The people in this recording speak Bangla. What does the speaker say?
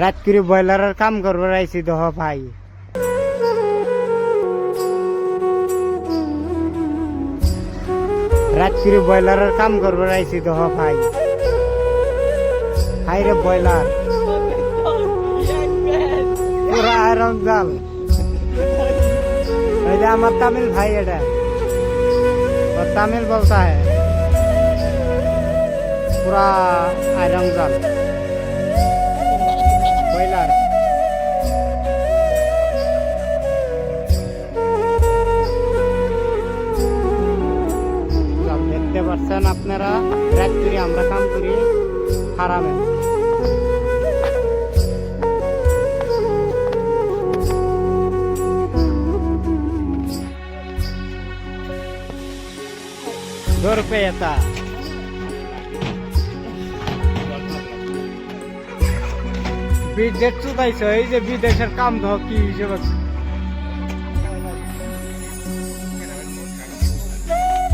রাত করে ব্রয়লারের কাম করবার আইছি দহ ভাই রাত করে ব্রয়লারের কাম করবার আইছি দহ ভাই হাই রে ব্রয়লার পুরা আয়রন জাল এই যে আমার তামিল ভাই এটা और तमिल बोलता है पूरा आयरन जाल ব্রয়লার সব দেখতে পাচ্ছেন আপনারা রাত করি আমরা কাম করি হারামে दो रुपये येता বিদেশ চুদাইছ এই যে বিদেশের কাম ধ কি হিসেবে